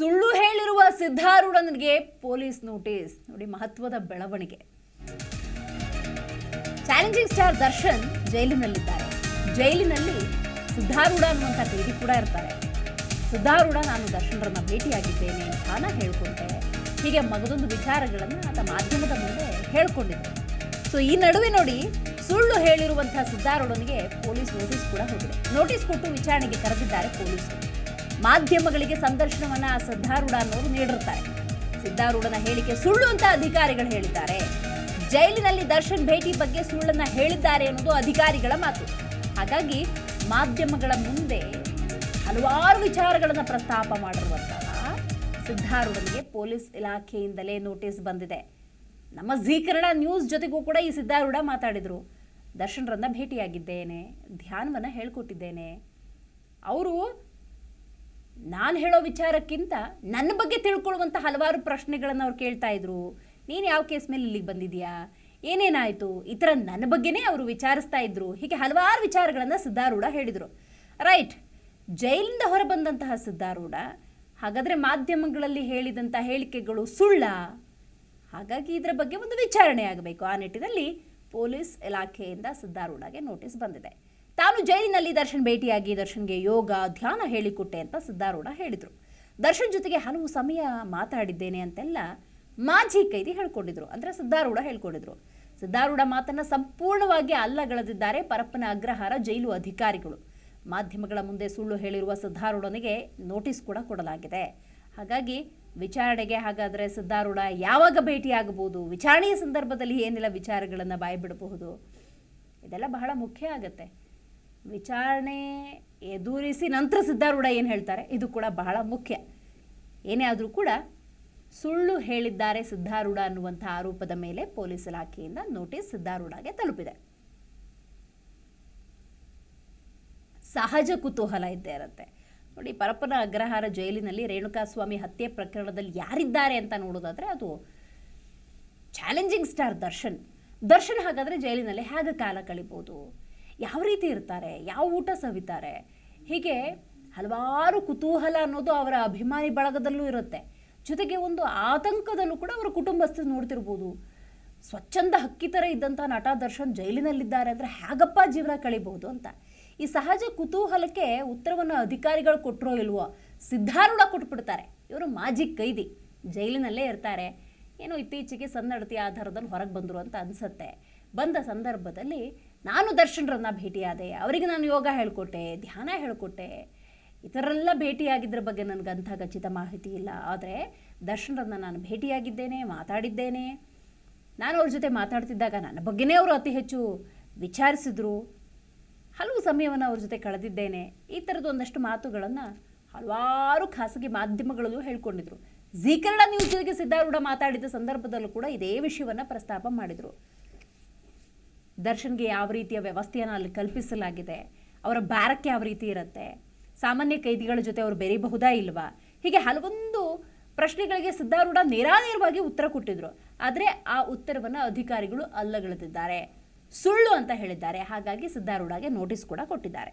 ಸುಳ್ಳು ಹೇಳಿರುವ ಸಿದ್ಧಾರೂಢನಿಗೆ police notice. ನೋಡಿ ಮಹತ್ವದ ಬೆಳವಣಿಗೆ. ಚಾಲೆಂಜಿಂಗ್ ಸ್ಟಾರ್ ದರ್ಶನ್ ಜೈಲಿನಲ್ಲಿದ್ದಾರೆ. ಜೈಲಿನಲ್ಲಿ ಸಿದ್ಧಾರೂಢ ಅನ್ನುವಂಥ ಬೇದಿ ಕೂಡ ಇರ್ತಾರೆ. ಸಿದ್ಧಾರೂಢ, ನಾನು ದರ್ಶನರನ್ನ ಭೇಟಿಯಾಗಿದ್ದೇನೆ ಧ್ಯಾನ ಹೇಳ್ಕೊಂಡೆ. ಹೀಗೆ ಮಗದೊಂದು ವಿಚಾರಗಳನ್ನು ಆತ ಮಾಧ್ಯಮದ ಮುಂದೆ ಹೇಳ್ಕೊಂಡಿದ್ದೆ. ಸೊ ಈ ನಡುವೆ ನೋಡಿ ಸುಳ್ಳು ಹೇಳಿರುವಂತಹ ಸಿದ್ಧಾರೂಢನಿಗೆ ಪೊಲೀಸ್ ನೋಟಿಸ್ ಕೂಡ ಹೋಗಿದೆ. ನೋಟಿಸ್ ಕೊಟ್ಟು ವಿಚಾರಣೆಗೆ ಕರೆದಿದ್ದಾರೆ ಪೊಲೀಸರು. ಮಾಧ್ಯಮಗಳಿಗೆ ಸಂದರ್ಶನವನ್ನ ಸಿದ್ಧಾರೂಢ ಅನ್ನೋರು ನೀಡಿರ್ತಾರೆ ಸಿದ್ಧಾರೂಢನ ಹೇಳಿಕೆ ಸುಳ್ಳು ಅಂತ ಅಧಿಕಾರಿಗಳು ಹೇಳಿದ್ದಾರೆ. ಜೈಲಿನಲ್ಲಿ ದರ್ಶನ್ ಭೇಟಿ ಬಗ್ಗೆ ಸುಳ್ಳನ್ನ ಹೇಳಿದ್ದಾರೆ ಅನ್ನೋದು ಅಧಿಕಾರಿಗಳ ಮಾತು. ಹಾಗಾಗಿ ಮಾಧ್ಯಮಗಳ ಮುಂದೆ ಹಲವಾರು ವಿಚಾರಗಳನ್ನು ಪ್ರಸ್ತಾಪ ಮಾಡಿರುವಂತಹ ಸಿದ್ಧಾರೂಢನಿಗೆ ಪೊಲೀಸ್ ಇಲಾಖೆಯಿಂದಲೇ ನೋಟಿಸ್ ಬಂದಿದೆ. ನಮ್ಮ ಜೀ ಕನ್ನಡ ನ್ಯೂಸ್ ಜೊತೆಗೂ ಕೂಡ ಈ ಸಿದ್ಧಾರೂಢ ಮಾತಾಡಿದರು. ದರ್ಶನ್ರನ್ನ ಭೇಟಿಯಾಗಿದ್ದೇನೆ, ಧ್ಯಾನವನ್ನು ಹೇಳ್ಕೊಟ್ಟಿದ್ದೇನೆ. ಅವರು ನಾನು ಹೇಳೋ ವಿಚಾರಕ್ಕಿಂತ ನನ್ನ ಬಗ್ಗೆ ತಿಳ್ಕೊಳ್ಳುವಂಥ ಹಲವಾರು ಪ್ರಶ್ನೆಗಳನ್ನು ಅವ್ರು ಕೇಳ್ತಾ ಇದ್ರು. ನೀನು ಯಾವ ಕೇಸ್ ಮೇಲೆ ಇಲ್ಲಿಗೆ ಬಂದಿದ್ಯಾ? ಏನೇನಾಯಿತು? ಈ ಥರ ನನ್ನ ಬಗ್ಗೆನೇ ಅವರು ವಿಚಾರಿಸ್ತಾ ಇದ್ರು. ಹೀಗೆ ಹಲವಾರು ವಿಚಾರಗಳನ್ನು ಸಿದ್ಧಾರೂಢ ಹೇಳಿದರು. ರೈಟ್. ಜೈಲಿಂದ ಹೊರಬಂದಂತಹ ಸಿದ್ಧಾರೂಢ, ಹಾಗಾದರೆ ಮಾಧ್ಯಮಗಳಲ್ಲಿ ಹೇಳಿದಂಥ ಹೇಳಿಕೆಗಳು ಸುಳ್ಳ? ಹಾಗಾಗಿ ಇದರ ಬಗ್ಗೆ ಒಂದು ವಿಚಾರಣೆ ಆಗಬೇಕು. ಆ ನಿಟ್ಟಿನಲ್ಲಿ ಪೊಲೀಸ್ ಇಲಾಖೆಯಿಂದ ಸಿದ್ಧಾರೂಢಗೆ ನೋಟಿಸ್ ಬಂದಿದೆ. ತಾನು ಜೈಲಿನಲ್ಲಿ ದರ್ಶನ್ ಭೇಟಿಯಾಗಿ ದರ್ಶನ್ಗೆ ಯೋಗ, ಧ್ಯಾನ ಹೇಳಿಕೊಟ್ಟೆ ಅಂತ ಸಿದ್ಧಾರೂಢ ಹೇಳಿದರು. ದರ್ಶನ್ ಜೊತೆಗೆ ಹಲವು ಸಮಯ ಮಾತಾಡಿದ್ದೇನೆ ಅಂತೆಲ್ಲ ಮಾಜಿ ಕೈದಿ ಹೇಳ್ಕೊಂಡಿದ್ರು. ಅಂದರೆ ಸಿದ್ಧಾರೂಢ ಹೇಳ್ಕೊಂಡಿದ್ರು. ಸಿದ್ಧಾರೂಢ ಮಾತನ್ನು ಸಂಪೂರ್ಣವಾಗಿ ಅಲ್ಲಗಳೆದಿದ್ದಾರೆ ಪರಪ್ಪನ ಅಗ್ರಹಾರ ಜೈಲು ಅಧಿಕಾರಿಗಳು. ಮಾಧ್ಯಮಗಳ ಮುಂದೆ ಸುಳ್ಳು ಹೇಳಿರುವ ಸಿದ್ಧಾರೂಢನಿಗೆ ನೋಟಿಸ್ ಕೂಡ ಕೊಡಲಾಗಿದೆ. ಹಾಗಾಗಿ ವಿಚಾರಣೆಗೆ ಹಾಗಾದರೆ ಸಿದ್ಧಾರೂಢ ಯಾವಾಗ ಭೇಟಿಯಾಗಬಹುದು? ವಿಚಾರಣೆಯ ಸಂದರ್ಭದಲ್ಲಿ ಏನೆಲ್ಲ ವಿಚಾರಗಳನ್ನು ಬಾಯಿಬಿಡಬಹುದು? ಇದೆಲ್ಲ ಬಹಳ ಮುಖ್ಯ ಆಗತ್ತೆ. ವಿಚಾರಣೆ ಎದುರಿಸಿ ನಂತರ ಸಿದ್ಧಾರೂಢ ಏನು ಹೇಳ್ತಾರೆ? ಇದು ಕೂಡ ಬಹಳ ಮುಖ್ಯ. ಏನೇ ಆದರೂ ಕೂಡ ಸುಳ್ಳು ಹೇಳಿದ್ದಾರೆ ಸಿದ್ಧಾರೂಢ ಅನ್ನುವಂಥ ಆರೋಪದ ಮೇಲೆ ಪೊಲೀಸ್ ಇಲಾಖೆಯಿಂದ ನೋಟಿಸ್ ಸಿದ್ಧಾರೂಢಗೆ ತಲುಪಿದೆ. ಸಹಜ ಕುತೂಹಲ ಇದ್ದೇ ಇರುತ್ತೆ. ನೋಡಿ, ಪರಪ್ಪನ ಅಗ್ರಹಾರ ಜೈಲಿನಲ್ಲಿ ರೇಣುಕಾಸ್ವಾಮಿ ಹತ್ಯೆ ಪ್ರಕರಣದಲ್ಲಿ ಯಾರಿದ್ದಾರೆ ಅಂತ ನೋಡೋದಾದರೆ ಅದು ಚಾಲೆಂಜಿಂಗ್ ಸ್ಟಾರ್ ದರ್ಶನ್. ದರ್ಶನ್ ಹಾಗಾದರೆ ಜೈಲಿನಲ್ಲಿ ಹೇಗೆ ಕಾಲ ಕಳಿಬೋದು? ಯಾವ ರೀತಿ ಇರ್ತಾರೆ, ಯಾವ ಊಟ ಸವಿತಾರೆ, ಹೀಗೆ ಹಲವಾರು ಕುತೂಹಲ ಅನ್ನೋದು ಅವರ ಅಭಿಮಾನಿ ಬಳಗದಲ್ಲೂ ಇರುತ್ತೆ. ಜೊತೆಗೆ ಒಂದು ಆತಂಕದಲ್ಲೂ ಕೂಡ ಅವರ ಕುಟುಂಬಸ್ಥರು ನೋಡ್ತಿರ್ಬೋದು. ಸ್ವಚ್ಛಂದ ಹಕ್ಕಿ ಥರ ಇದ್ದಂಥ ನಟ ದರ್ಶನ್ ಜೈಲಿನಲ್ಲಿದ್ದಾರೆ ಅಂದರೆ ಹೇಗಪ್ಪ ಜೀವನ ಕಳಿಬಹುದು ಅಂತ. ಈ ಸಹಜ ಕುತೂಹಲಕ್ಕೆ ಉತ್ತರವನ್ನು ಅಧಿಕಾರಿಗಳು ಕೊಟ್ಟರೋ ಇಲ್ವೋ, ಸಿದ್ಧಾರೂಢ ಕೊಟ್ಬಿಡ್ತಾರೆ. ಇವರು ಮಾಜಿ ಕೈದಿ, ಜೈಲಿನಲ್ಲೇ ಇರ್ತಾರೆ. ಏನೋ ಇತ್ತೀಚೆಗೆ ಸನ್ನಡತಿ ಆಧಾರದಲ್ಲಿ ಹೊರಗೆ ಬಂದರು ಅಂತ ಅನಿಸುತ್ತೆ. ಬಂದ ಸಂದರ್ಭದಲ್ಲಿ ನಾನು ದರ್ಶನರನ್ನ ಭೇಟಿಯಾದೆ, ಅವರಿಗೆ ನಾನು ಯೋಗ ಹೇಳಿಕೊಟ್ಟೆ, ಧ್ಯಾನ ಹೇಳ್ಕೊಟ್ಟೆ. ಇತರೆಲ್ಲ ಭೇಟಿಯಾಗಿದ್ದರ ಬಗ್ಗೆ ನನಗೆ ಅಂಥ ಖಚಿತ ಮಾಹಿತಿ ಇಲ್ಲ. ಆದರೆ ದರ್ಶನರನ್ನ ನಾನು ಭೇಟಿಯಾಗಿದ್ದೇನೆ, ಮಾತಾಡಿದ್ದೇನೆ. ನಾನು ಅವ್ರ ಜೊತೆ ಮಾತಾಡ್ತಿದ್ದಾಗ ನನ್ನ ಬಗ್ಗೆನೇ ಅವರು ಅತಿ ಹೆಚ್ಚು ವಿಚಾರಿಸಿದ್ರು. ಹಲವು ಸಮಯವನ್ನು ಅವ್ರ ಜೊತೆ ಕಳೆದಿದ್ದೇನೆ. ಈ ಥರದ ಒಂದಷ್ಟು ಮಾತುಗಳನ್ನು ಹಲವಾರು ಖಾಸಗಿ ಮಾಧ್ಯಮಗಳಲ್ಲೂ ಹೇಳ್ಕೊಂಡಿದ್ರು. ಜೀ ಕನ್ನಡ ನ್ಯೂಸ್ ಜೊತೆಗೆ ಸಿದ್ಧಾರೂಢ ಮಾತಾಡಿದ ಸಂದರ್ಭದಲ್ಲೂ ಕೂಡ ಇದೇ ವಿಷಯವನ್ನು ಪ್ರಸ್ತಾಪ ಮಾಡಿದರು. ದರ್ಶನ್ಗೆ ಯಾವ ರೀತಿಯ ವ್ಯವಸ್ಥೆಯನ್ನು ಅಲ್ಲಿ ಕಲ್ಪಿಸಲಾಗಿದೆ, ಅವರ ಬ್ಯಾರಕ್ ಯಾವ ರೀತಿ ಇರುತ್ತೆ, ಸಾಮಾನ್ಯ ಕೈದಿಗಳ ಜೊತೆ ಅವರು ಬೆರೀಬಹುದಾ ಇಲ್ವಾ? ಹೀಗೆ ಹಲವೊಂದು ಪ್ರಶ್ನೆಗಳಿಗೆ ಸಿದ್ಧಾರೂಢ ನೇರಾನೇರವಾಗಿ ಉತ್ತರ ಕೊಟ್ಟಿದ್ರು. ಆದರೆ ಆ ಉತ್ತರವನ್ನು ಅಧಿಕಾರಿಗಳು ಅಲ್ಲಗಳೆದಿದ್ದಾರೆ. ಸುಳ್ಳು ಅಂತ ಹೇಳಿದ್ದಾರೆ. ಹಾಗಾಗಿ ಸಿದ್ಧಾರೂಢಗೆ ನೋಟಿಸ್ ಕೂಡ ಕೊಟ್ಟಿದ್ದಾರೆ.